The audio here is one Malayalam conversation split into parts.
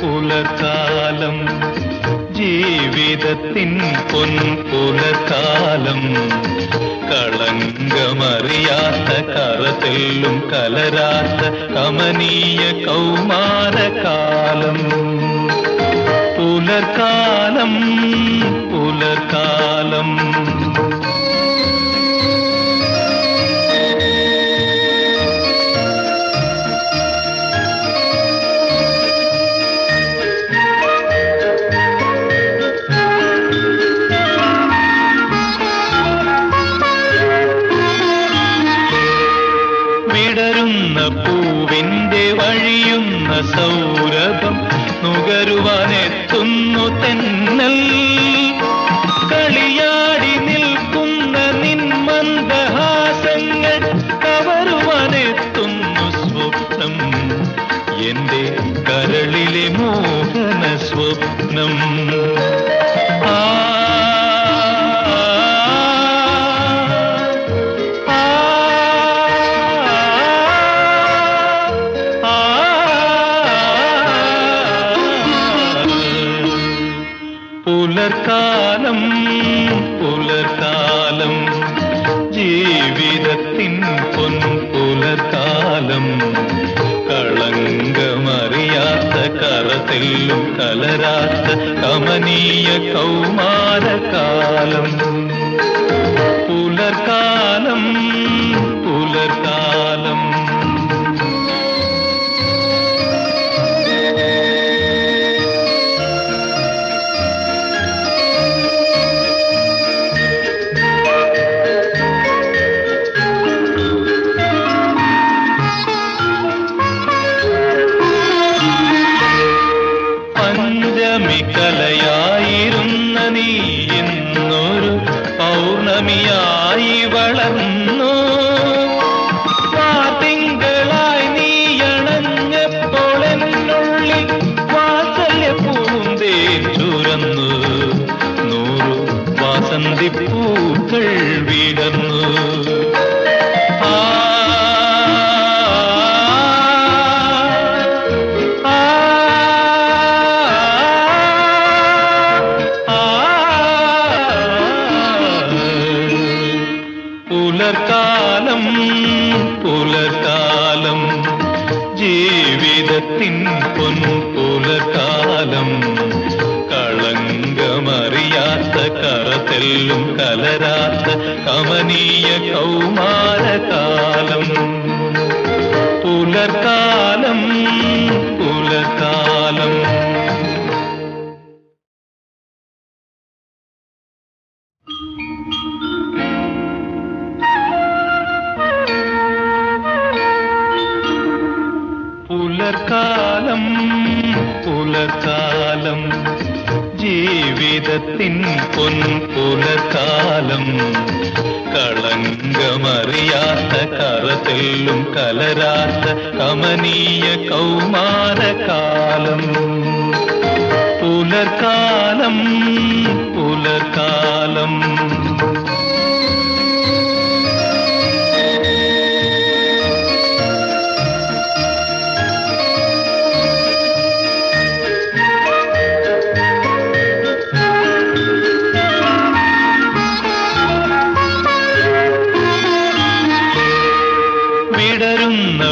പുലർക്കാലം പുലർക്കാലം ജീവിതത്തിൻ പൊൻ പുലർക്കാലം കളങ്കമറിയാത്ത കറതെല്ലും കലരാത്ത കമനീയ കൗമാരകാലം പുലർക്കാലം പുലർക്കാലം പൂവിന്റെ വഴിയുന്ന സൗരഭം നുകരുവാനെത്തുന്നു തെന്നൽ. കളിയാടി നിൽക്കുന്ന നിൻ മന്ദഹാസങ്ങൾ കവരുവാനെത്തുന്നു സ്വപ്നം. എന്റെ കരളിലെ മോഹന സ്വപ്നം. പുലർക്കാലം പുലർക്കാലം ജീവിതത്തിൻ പൊൻ പുലർക്കാലം കളങ്കമറിയാത്ത കറതെല്ലും കലരാത്ത കമനീയ കൗമാരകാലം പഞ്ചമി നീ എന്നൊരു പൗർണമിയായി വളർന്നു. തിങ്കളായി നീ അണഞ്ഞപ്പോൾ എന്നുള്ളിൽ വാസല്യ പൂന്തേ ചുരന്നു. നൂറു വാസന്തി പൂക്കൾ വിടർന്നു. പുലർക്കാലം പുലർകാലം ജീവിതത്തിൻ പൊൻ പുലർകാലം കളങ്കമറിയാത്ത കറതെല്ലും കലരാത്ത കമനീയ കൗമാരകാലം. പുലർകാലം പുലർക്കാലം പുലർക്കാലം പുലർക്കാലം ജീവിതത്തിൻ പൊൻ പുലർക്കാലം കളങ്കമറിയാത്ത കറതെല്ലും കലരാത്ത കമനീയ കൗമാരകാലം. പുലർക്കാലം പുലർക്കാലം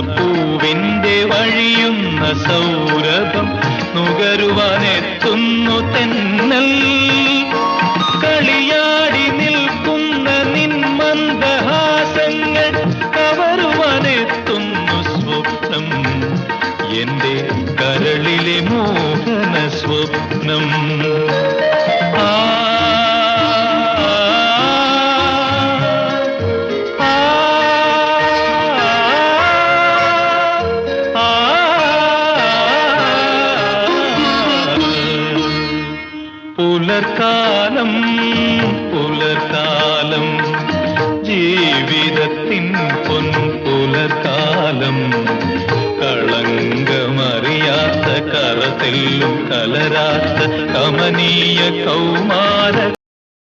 പൂവിന്റെ വഴിയുന്ന സൗരഭം നുകരുവാനെത്തുന്നു തെന്നൽ. കളിയാടി നിൽക്കുന്ന നിൻ മന്ദഹാസങ്ങൾ കവരുവാനെത്തുന്നു സ്വപ്നം. എന്റെ കരളിലെ മോഹന സ്വപ്നം. പുലർക്കാലം പുലർക്കാലം. ജീവിതത്തിൻ പൊൻ പുലർക്കാലം. കളങ്കമറിയാത്ത കറതെല്ലും കലരാത്ത കമനീയ കൗമാര